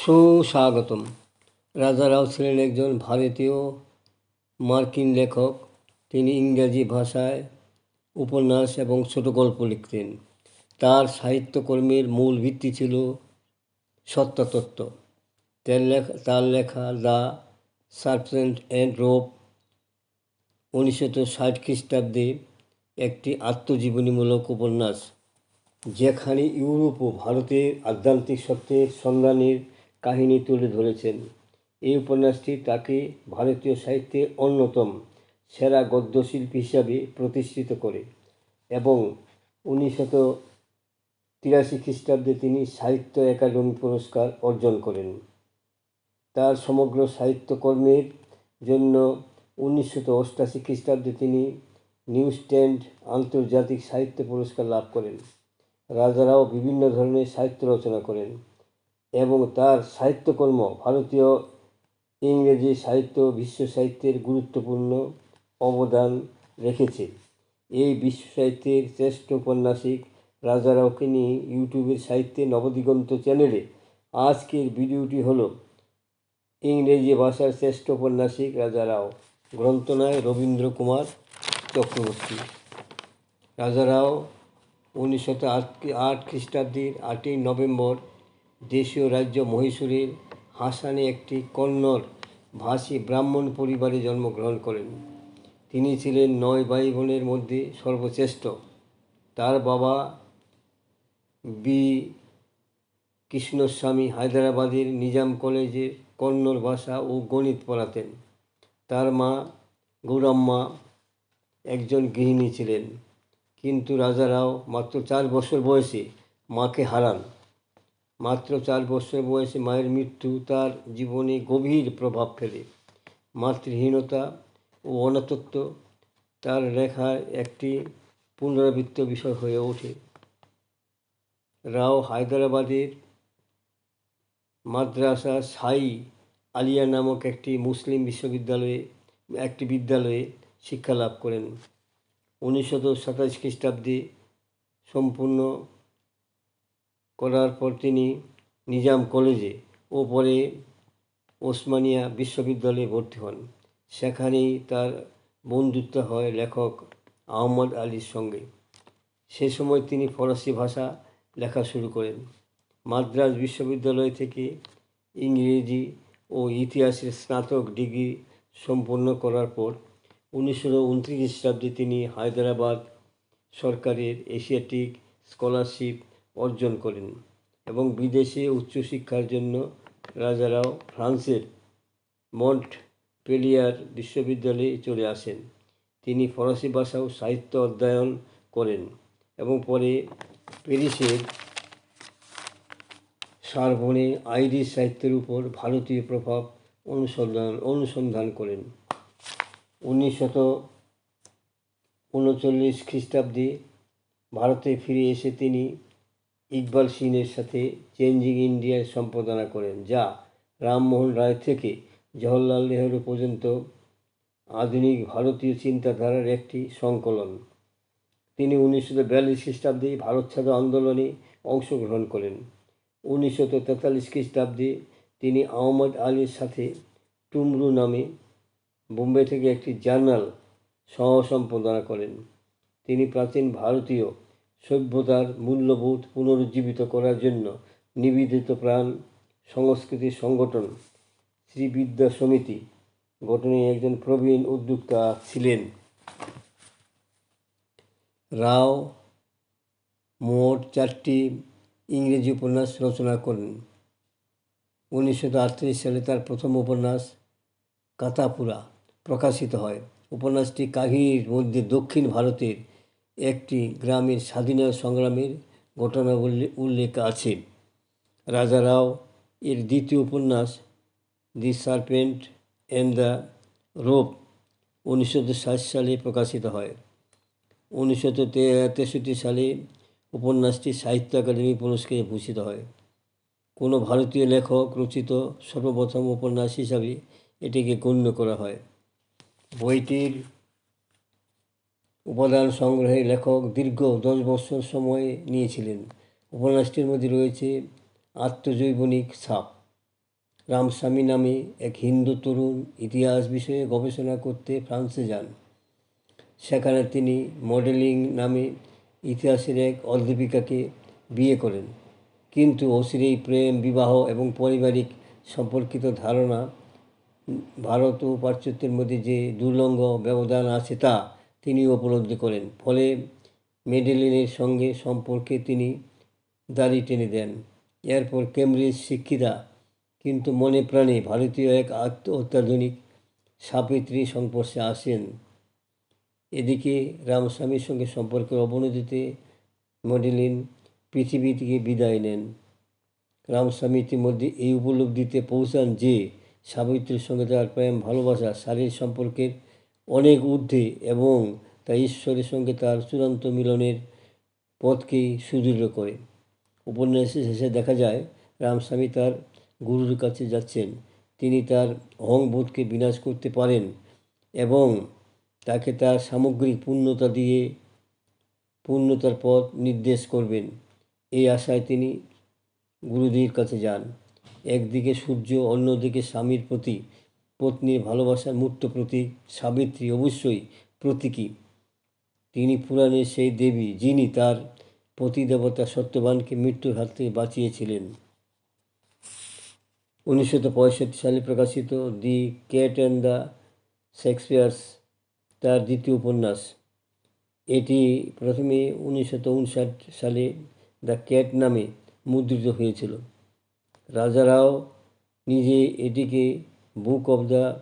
সুস্বাগতম। রাজা রাও ছিলেন একজন ভারতীয় মার্কিন লেখক। তিনি ইংরাজি ভাষায় উপন্যাস এবং ছোট গল্প লিখতেন। তার সাহিত্যকর্মের মূল ভিত্তি ছিল সত্যতত্ত্ব। তার লেখা তার লেখা দ্য সার্পেন্ট অ্যান্ড রোপ উনিশশো ষাট খ্রিস্টাব্দে একটি আত্মজীবনীমূলক উপন্যাস, যেখানে ইউরোপ ও ভারতের আধ্যাত্মিক সত্যের সন্ধানের কাহিনী তুলে ধরেছেন। এই উপন্যাসটি তাকে ভারতীয় সাহিত্যে অন্যতম সেরা গদ্যশিল্পী হিসাবে প্রতিষ্ঠিত করে এবং উনিশশত তিরাশি খ্রিস্টাব্দে তিনি সাহিত্য একাডেমি পুরস্কার অর্জন করেন। তার সমগ্র সাহিত্যকর্মের জন্য উনিশশত অষ্টাশি খ্রিস্টাব্দে তিনি নিউ স্ট্যান্ড আন্তর্জাতিক সাহিত্য পুরস্কার লাভ করেন। রাজারাও বিভিন্ন ধরনের সাহিত্য রচনা করেন। এবং তার সাহিত্যকর্ম ভারতীয় ইংরেজি সাহিত্য বিশ্ব সাহিত্যের গুরুত্বপূর্ণ অবদান রেখেছে। এই বিশ্ব সাহিত্যের শ্রেষ্ঠ উপন্যাসিক রাজারাওকে নিয়ে ইউটিউবের সাহিত্যে নবদিগন্ত চ্যানেলে আজকের ভিডিওটি হলো ইংরেজি ভাষার শ্রেষ্ঠ উপন্যাসিক রাজারাও গ্রন্থনায় রবীন্দ্র কুমার চক্রবর্তী। রাজারাও উনিশশো আট আট খ্রিস্টাব্দের আটই নভেম্বর দেশীয় রাজ্য মহীশূরের হাসানে একটি কন্নড় ভাষী ব্রাহ্মণ পরিবারে জন্মগ্রহণ করেন। তিনি ছিলেন নয় ভাই বোনের মধ্যে সর্বশ্রেষ্ঠ। তার বাবা বি. কৃষ্ণস্বামী হায়দ্রাবাদের নিজাম কলেজে কন্নড় ভাষা ও গণিত পড়াতেন। তার মা গৌরাম্মা একজন গৃহিণী ছিলেন। কিন্তু রাজারাও মাত্র চার বছর বয়সে মাকে হারান। মাত্র চার বছর বয়সে মায়ের মৃত্যু তার জীবনে গভীর প্রভাব ফেলে। মাতৃহীনতা ও অনাতত্ব তার লেখায় একটি পুনরাবৃত্ত বিষয় হয়ে ওঠে। রাও হায়দ্রাবাদের মাদ্রাসা সাই আলিয়া নামক একটি মুসলিম বিশ্ববিদ্যালয়ে একটি বিদ্যালয়ে শিক্ষা লাভ করেন। উনিশশত সাতাশ খ্রিস্টাব্দে সম্পূর্ণ করার পর তিনি নিজাম কলেজে ও পরে ওসমানিয়া বিশ্ববিদ্যালয়ে ভর্তি হন। সেখানেই তার বন্ধুত্ব হয় লেখক আহমদ আলীর সঙ্গে। সে সময় তিনি ফরাসি ভাষা লেখা শুরু করেন। মাদ্রাজ বিশ্ববিদ্যালয় থেকে ইংরেজি ও ইতিহাসের স্নাতক ডিগ্রি সম্পন্ন করার পর উনিশশো উনত্রিশ খ্রিস্টাব্দে তিনি হায়দ্রাবাদ সরকারের এশিয়াটিক স্কলারশিপ অর্জন করেন এবং বিদেশে উচ্চশিক্ষার জন্য রাজারাও ফ্রান্সের মন্ট পেলিয়ার বিশ্ববিদ্যালয়ে চলে আসেন। তিনি ফরাসি ভাষা ও সাহিত্য অধ্যয়ন করেন এবং পরে প্যারিসের সারবনে আইরিশ সাহিত্যের উপর ভারতীয় প্রভাব অনুসন্ধান অনুসন্ধান করেন। উনিশশত উনচল্লিশ খ্রিস্টাব্দে ভারতে ফিরে এসে তিনি ইকবাল সিংয়ের সাথে চেঞ্জিং ইন্ডিয়ার সম্পাদনা করেন, যা রামমোহন রায় থেকে জওহরলাল নেহরু পর্যন্ত আধুনিক ভারতীয় চিন্তাধারার একটি সংকলন। তিনি উনিশশো বিয়াল্লিশ খ্রিস্টাব্দে ভারত ছাড়ো আন্দোলনে অংশগ্রহণ করেন। উনিশশো তেতাল্লিশ খ্রিস্টাব্দে তিনি আহমদ আলীর সাথে টুমরু নামে বোম্বে থেকে একটি জার্নাল সহ সম্পাদনা করেন। তিনি প্রাচীন ভারতীয় সভ্যতার মূল্যবোধ পুনরুজ্জীবিত করার জন্য নিবেদিত প্রাণ সংস্কৃতি সংগঠন শ্রীবিদ্যা সমিতি গঠনে একজন প্রবীণ উদ্যোক্তা ছিলেন। রাও মোট চারটি ইংরেজি উপন্যাস রচনা করেন। উনিশশো আটত্রিশ সালে তার প্রথম উপন্যাস কাতাপুরা প্রকাশিত হয়। উপন্যাসটি কাহিনীর মধ্যে দক্ষিণ ভারতের একটি গ্রামের স্বাধীনতা সংগ্রামের ঘটনাবলী উল্লেখ আছে। রাজারাও এর দ্বিতীয় উপন্যাস, the serpent and the rope উনিশশো ষাট সালে প্রকাশিত হয়। উনিশশো তেষট্টি সালে উপন্যাসটি সাহিত্য একাডেমি পুরস্কারে ভূষিত হয়। কোনো ভারতীয় লেখক রচিত সর্বপ্রথম উপন্যাস হিসাবে এটিকে গণ্য করা হয়। বইটির উপাদান সংগ্রহে লেখক দীর্ঘ দশ বছর সময় নিয়েছিলেন। উপন্যাসটির মধ্যে রয়েছে আত্মজৈবনিক ছাপ রামস্বামী নামে এক হিন্দু তরুণ ইতিহাস বিষয়ে গবেষণা করতে ফ্রান্সে যান। সেখানে তিনি মডেলিং নামে ইতিহাসের এক অধ্যাপিকাকে বিয়ে করেন। কিন্তু অচিরেই প্রেম, বিবাহ এবং পারিবারিক সম্পর্কিত ধারণা ভারত ও পাশ্চাত্যের মধ্যে যে দুর্লঙ্গ ব্যবধান আছে তা তিনি উপলব্ধি করেন। ফলে মেডেলিনের সঙ্গে সম্পর্কে তিনি দাড়ি টেনে দেন। এরপর কেমব্রিজ শিক্ষিতা কিন্তু মনে প্রাণে ভারতীয় এক আত্ম অত্যাধুনিক সাবিত্রী সংস্পর্শে আসেন। এদিকে রামস্বামীর সঙ্গে সম্পর্কের অবনতিতে মডেলিন পৃথিবী থেকে বিদায় নেন। রামস্বামী ইতিমধ্যে এই উপলব্ধিতে পৌঁছান যে, সাবিত্রীর সঙ্গে তার প্রেম, ভালোবাসা, শারীরিক সম্পর্কের অনেক ঊর্ধ্বে এবং তা ঈশ্বরের সঙ্গে তার চূড়ান্ত মিলনের পথকেই সুদৃঢ় করে। উপন্যাসের শেষে দেখা যায়, রামস্বামী তার গুরুর কাছে যাচ্ছেন। তিনি তার অহংবোধকে বিনাশ করতে পারেন এবং তাকে তার সামগ্রিক পূর্ণতা দিয়ে পূর্ণতার পথ নির্দেশ করবেন। এই আশায় তিনি গুরুজির কাছে যান। একদিকে সূর্য, অন্যদিকে স্বামীর প্রতি পত্নীর ভালোবাসার মূর্ত প্রতীক সাবিত্রী অবশ্যই প্রতীকী। তিনি পুরাণের সেই দেবী যিনি তার পতিদেবতা সত্যবানকে মৃত্যুর হাত থেকে বাঁচিয়েছিলেন। উনিশশো পঁয়ষট্টি সালে প্রকাশিত the cat and the Shakespeare's, তার দ্বিতীয় উপন্যাস। এটি প্রথমে উনিশশো উনষাট সালে দ্য ক্যাট নামে মুদ্রিত হয়েছিল। রাজারাও নিজে এটিকে বুক অব দ্য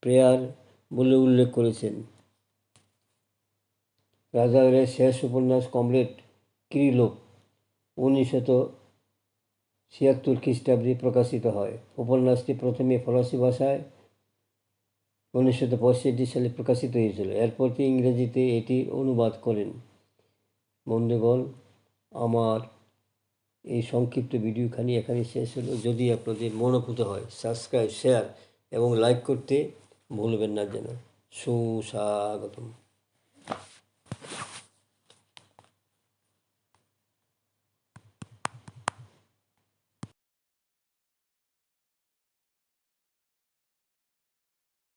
প্রেয়ার বলে উল্লেখ করেছেন। রাজারের শেষ উপন্যাস কমরেড কিরিলোক উনিশশত ছিয়াত্তর খ্রিস্টাব্দে প্রকাশিত হয়। উপন্যাসটি প্রথমে ফরাসি ভাষায় উনিশশো পঁয়ষট্টি সালে প্রকাশিত হয়েছিল। এরপর ইংরেজিতে এটি অনুবাদ করেন। বন্ধুগণ, আমার এই সংক্ষিপ্ত ভিডিওখানি এখানে শেষ হলো। যদি আপনাদের মনোভূত হয় সাবস্ক্রাইব শেয়ার এবং লাইক করতে ভুলবেন না যেন। সুস্বাগতম।